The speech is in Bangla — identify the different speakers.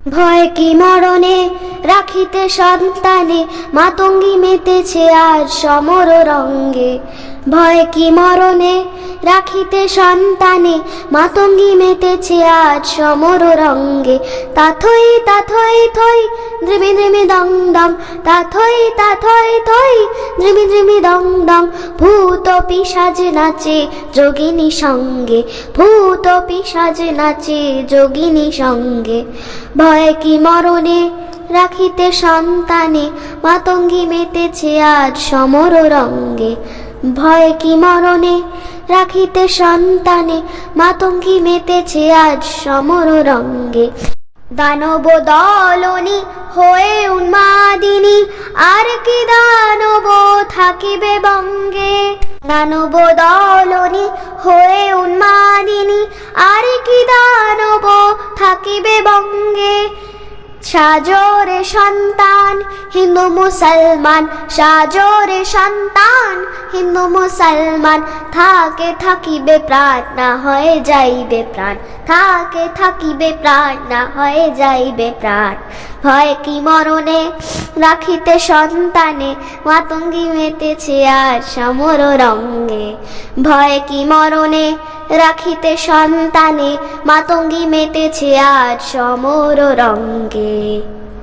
Speaker 1: ভয় কি মরণে? রাখিতে সন্তানে মাতঙ্গি মেতেছে আর সমর রঙ্গে ভয় কি মরণে? রাখিতে সন্তানে, মাতঙ্গি মেতেছে আজ সমর রঙ্গে। তাথই তাথই, থই দ্রিমি দ্রিমি দং দং। তাথই তাথই, থই দ্রিমি দ্রিমি দং দং। ভূত পিসাজ নাচে যোগিনী সঙ্গে। ভূত পিসাজ নাচে যোগিনী সঙ্গে। ভয় কি মরণে? রাখিতে সন্তানে, মাতঙ্গি মেতেছে আজ সমর রঙ্গে। ভয় কি মরণে রাখিতে সন্তানে? মাতঙ্গি মেতেছে আজ সমর রঙ্গে। দানব দলনি হয়ে উন্মাদিনী, আর কি দানব থাকিবে বঙ্গে? দানব দলনি হয়ে উন্মাদিনী, আর কি দানব থাকিবে বঙ্গে? সাজরে সন্তান, হিন্দু মুসলমান। সাজরে সন্তান, হিন্দু মুসলমান। থাকে, থাকিবে প্রাণ, না হয়ে যাইবে প্রাণ। থাকে, থাকিবে প্রাণ, না হয়ে যাইবে প্রাণ। ভয় কি মরণে রাখিতে সন্তানে? মাতঙ্গি মেতেছে আর সমর রঙ্গে ভয় কি মরণে রাখিতে সন্তানে মাতঙ্গি মেতেছে আজ সমর রঙ্গে।